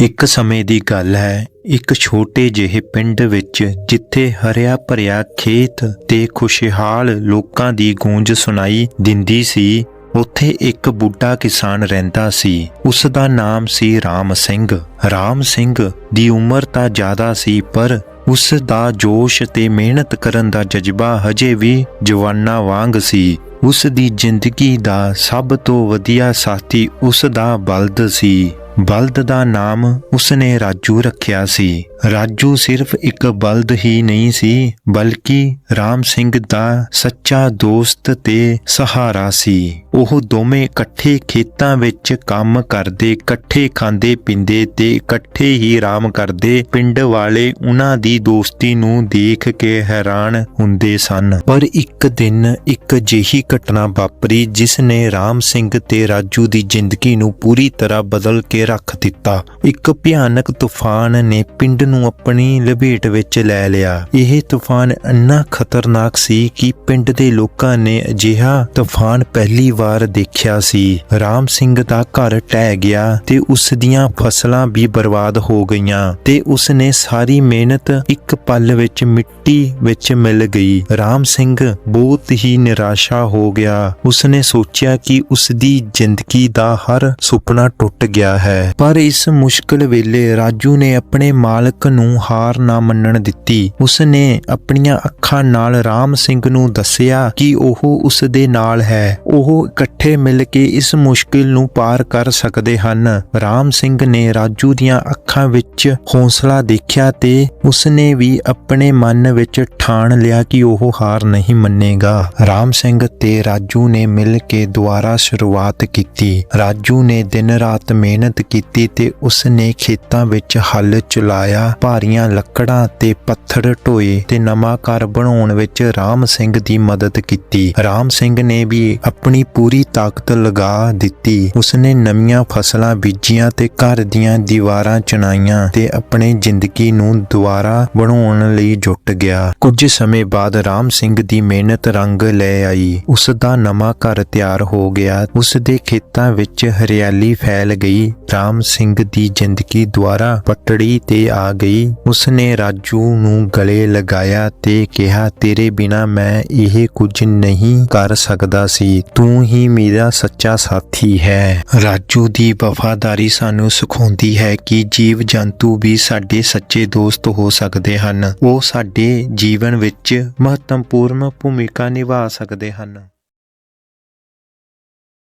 ਇੱਕ ਸਮੇਂ ਦੀ ਗੱਲ ਹੈ, ਇੱਕ ਛੋਟੇ ਜਿਹੇ ਪਿੰਡ ਵਿੱਚ ਜਿੱਥੇ ਹਰਿਆ ਭਰਿਆ ਖੇਤ ਤੇ ਖੁਸ਼ਹਾਲ ਲੋਕਾਂ ਦੀ ਗੂੰਜ ਸੁਣਾਈ ਦਿੰਦੀ ਸੀ, ਉੱਥੇ ਇੱਕ ਬੁੱਢਾ ਕਿਸਾਨ ਰਹਿੰਦਾ ਸੀ। ਉਸ ਦਾ ਨਾਮ ਸੀ ਰਾਮ ਸਿੰਘ। ਰਾਮ ਸਿੰਘ ਦੀ ਉਮਰ ਤਾਂ ਜ਼ਿਆਦਾ ਸੀ, ਪਰ ਉਸ ਦਾ ਜੋਸ਼ ਤੇ ਮਿਹਨਤ ਕਰਨ ਦਾ ਜਜ਼ਬਾ ਹਜੇ ਵੀ ਜਵਾਨਾਂ ਵਾਂਗ ਸੀ। ਉਸ ਦੀ ਜ਼ਿੰਦਗੀ ਦਾ ਸਭ ਤੋਂ ਵਧੀਆ ਸਾਥੀ ਉਸ ਦਾ ਬਲਦ ਸੀ। ਬਲਦ ਦਾ ਨਾਮ ਉਸਨੇ ਰਾਜੂ ਰੱਖਿਆ ਸੀ। ਰਾਜੂ ਸਿਰਫ ਇੱਕ ਬਲਦ ਹੀ ਨਹੀਂ ਸੀ, ਬਲਕਿ ਰਾਮ ਸਿੰਘ ਦਾ ਸੱਚਾ ਦੋਸਤ ਤੇ ਸਹਾਰਾ ਸੀ। ਉਹ ਦੋਵੇਂ ਇਕੱਠੇ ਖੇਤਾਂ ਵਿੱਚ ਕੰਮ ਕਰਦੇ, ਇਕੱਠੇ ਖਾਂਦੇ ਪੀਂਦੇ ਤੇ ਇਕੱਠੇ ਹੀ ਆਰਾਮ ਕਰਦੇ ਪਿੰਡ ਵਾਲੇ ਉਹਨਾਂ ਦੀ ਦੋਸਤੀ ਨੂੰ ਦੇਖ ਕੇ ਹੈਰਾਨ ਹੁੰਦੇ ਸਨ। ਪਰ ਇੱਕ ਦਿਨ ਇੱਕ ਜਿਹੀ ਘਟਨਾ ਵਾਪਰੀ ਜਿਸ ਨੇ ਰਾਮ ਸਿੰਘ ਤੇ ਰਾਜੂ ਦੀ ਜ਼ਿੰਦਗੀ ਨੂੰ ਪੂਰੀ ਤਰ੍ਹਾਂ ਬਦਲ ਕੇ ਰੱਖ ਦਿੱਤਾ। ਇੱਕ ਭਿਆਨਕ ਤੂਫਾਨ ਨੇ ਪਿੰਡ ਨੂੰ ਆਪਣੀ ਲਪੇਟ ਵਿੱਚ ਲੈ ਲਿਆ। ਇਹ ਤੂਫਾਨ ਇੰਨਾ ਖਤਰਨਾਕ ਸੀ ਕਿ ਪਿੰਡ ਦੇ ਲੋਕਾਂ ਨੇ ਅਜਿਹਾ ਤੂਫਾਨ ਪਹਿਲੀ ਵਾਰ ਦੇਖਿਆ ਸੀ। ਰਾਮ ਸਿੰਘ ਦਾ ਘਰ ਟਹਿ ਗਿਆ ਤੇ ਉਸ ਦੀਆਂ ਫਸਲਾਂ ਵੀ ਬਰਬਾਦ ਹੋ ਗਈਆਂ ਤੇ ਉਸ ਨੇ ਸਾਰੀ ਮਿਹਨਤ ਇੱਕ ਪਲ ਵਿੱਚ ਮਿੱਟੀ ਵਿੱਚ ਮਿਲ ਗਈ। ਰਾਮ ਸਿੰਘ ਬਹੁਤ ਹੀ ਨਿਰਾਸ਼ਾ ਹੋ ਗਿਆ। ਉਸ ਨੇ ਸੋਚਿਆ ਕਿ ਉਸ ਦੀ ਜ਼ਿੰਦਗੀ ਦਾ ਹਰ ਸੁਪਨਾ ਟੁੱਟ ਗਿਆ ਹੈ। ਪਰ ਇਸ ਮੁਸ਼ਕਲ ਵੇਲੇ ਰਾਜੂ ਨੇ ਆਪਣੇ ਮਾਲਕ ਨੂੰ ਹਾਰ ਨਾ ਮੰਨਣ ਦਿੱਤੀ। ਉਸ ਨੇ ਆਪਣੀਆਂ ਅੱਖਾਂ ਨਾਲ ਰਾਮ ਸਿੰਘ ਨੂੰ ਦੱਸਿਆ ਕਿ ਉਹ ਉਸ ਦੇ ਨਾਲ ਹੈ। ਉਹ ਇਕੱਠੇ ਮਿਲ ਕੇ ਇਸ ਮੁਸ਼ਕਿਲ ਨੂੰ ਪਾਰ ਕਰ ਸਕਦੇ ਹਨ। ਰਾਮ ਸਿੰਘ ਨੇ ਰਾਜੂ ਦੀਆਂ ਅੱਖਾਂ ਵਿੱਚ ਹੌਸਲਾ ਦੇਖਿਆ ਤੇ ਉਸ ਨੇ ਵੀ ਆਪਣੇ ਮਨ ਵਿੱਚ ਠਾਣ ਲਿਆ ਕਿ ਉਹ ਹਾਰ ਨਹੀਂ ਮੰਨੇਗਾ। ਰਾਮ ਸਿੰਘ ਤੇ ਰਾਜੂ ਨੇ ਮਿਲ ਕੇ ਦੁਬਾਰਾ ਸ਼ੁਰੂਆਤ ਕੀਤੀ। ਰਾਜੂ ਨੇ ਦਿਨ ਰਾਤ ਮਿਹਨਤ ਕੀਤੀ ਤੇ ਉਸ ਨੇ ਖੇਤਾਂ ਵਿੱਚ ਹੱਲ ਚਲਾਇਆ, ਭਾਰੀਆਂ ਲੱਕੜਾਂ ਤੇ ਪੱਥਰ ਢੋਏ ਤੇ ਨਵਾਂ ਘਰ ਬਣਾਉਣ ਵਿੱਚ ਰਾਮ ਸਿੰਘ ਦੀ ਮਦਦ ਕੀਤੀ। ਰਾਮ ਸਿੰਘ ਨੇ ਵੀ ਆਪਣੀ ਪੂਰੀ ਤਾਕਤ ਲਗਾ ਦਿੱਤੀ। ਉਸ ਨੇ ਨਵੀਆਂ ਫਸਲਾਂ ਬੀਜੀਆਂ ਤੇ ਘਰ ਦੀਆਂ ਦੀਵਾਰਾਂ ਚਣਾਈਆਂ ਤੇ ਆਪਣੇ ਜ਼ਿੰਦਗੀ ਨੂੰ ਦੁਬਾਰਾ ਬਣਾਉਣ ਲਈ ਜੁਟ ਗਿਆ। ਕੁਝ ਸਮੇਂ ਬਾਅਦ ਰਾਮ ਸਿੰਘ ਦੀ ਮਿਹਨਤ ਰੰਗ ਲੈ ਆਈ। ਉਸ ਦਾ ਨਵਾਂ ਘਰ ਤਿਆਰ ਹੋ ਗਿਆ। ਉਸ ਦੇ ਖੇਤਾਂ ਵਿੱਚ ਹਰਿਆਲੀ ਫੈਲ ਗਈ ਰਾਮ ਸਿੰਘ ਦੀ ਜ਼ਿੰਦਗੀ ਦੁਆਰਾ ਪਟੜੀ ਤੇ ਆ ਗਈ। ਉਸਨੇ ਰਾਜੂ ਨੂੰ ਗਲੇ ਲਗਾਇਆ ਤੇ ਕਿਹਾ, ਤੇਰੇ ਬਿਨਾ ਮੈਂ ਇਹ ਕੁਝ ਨਹੀਂ ਕਰ ਸਕਦਾ ਸੀ। ਤੂੰ ਹੀ ਮੇਰਾ ਸੱਚਾ ਸਾਥੀ ਹੈ। ਰਾਜੂ ਦੀ ਵਫਾਦਾਰੀ ਸਾਨੂੰ ਸਿਖਾਉਂਦੀ ਹੈ ਕਿ ਜੀਵ ਜੰਤੂ ਵੀ ਸਾਡੇ ਸੱਚੇ ਦੋਸਤ ਹੋ ਸਕਦੇ ਹਨ। ਉਹ ਸਾਡੇ ਜੀਵਨ ਵਿੱਚ ਮਹੱਤਵਪੂਰਨ ਭੂਮਿਕਾ ਨਿਭਾ ਸਕਦੇ ਹਨ।